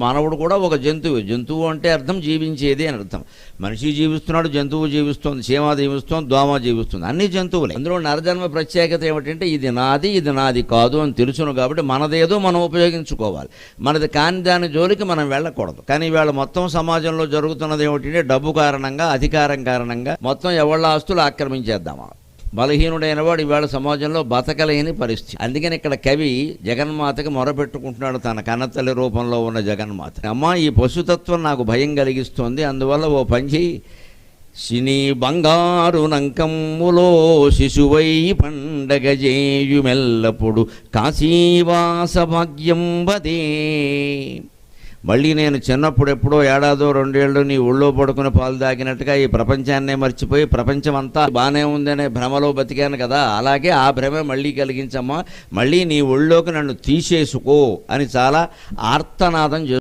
మానవుడు కూడా ఒక జంతువు. జంతువు అంటే అర్థం జీవించేది అని అర్థం. మనిషి జీవిస్తున్నాడు జంతువు జీవిస్తోంది చీమ జీవిస్తోంది దోమ జీవిస్తుంది. అన్ని జంతువులే. అందులో నరజన్మ ప్రత్యేకత ఏమిటంటే ఇది నాది ఇది నాది కాదు అని తెలుసును కాబట్టి మనదేదో మనం ఉపయోగించుకోవాలి. మనది కాని దాని జోలికి మనం వెళ్ళకూడదు. కానీ ఇవాళ మొత్తం సమాజంలో జరుగుతున్నది ఏమిటంటే డబ్బు కారణంగా అధికారం కారణంగా మొత్తం ఎవళ్ళ ఆస్తులు ఆక్రమించేద్దామా బలహీనుడైన వాడు ఇవాళ సమాజంలో బతకలేని పరిస్థితి. అందుకని ఇక్కడ కవి జగన్మాతకి మొరపెట్టుకుంటున్నాడు తన కన్నతల్లి రూపంలో ఉన్న జగన్మాత. అమ్మ ఈ పశుతత్వం నాకు భయం కలిగిస్తోంది. అందువల్ల ఓ పంచి సినీ బంగారు నంకమ్ములో శిశువై పండగ చేయుమెల్లప్పుడు కాశీవాస భాగ్యం వదే. మళ్ళీ నేను చిన్నప్పుడు ఎప్పుడో ఏడాదో రెండేళ్ళు నీ ఒళ్ళో పడుకుని పాలు తాగినట్టుగా ఈ ప్రపంచాన్నే మర్చిపోయి ప్రపంచం అంతా బాగానే ఉందనే భ్రమలో బతికాను కదా. అలాగే ఆ భ్రమ మళ్ళీ కలిగించమ్మా. మళ్ళీ నీ ఒళ్ళోకి నన్ను తీసేసుకో అని చాలా ఆర్తనాదం చేస్తూ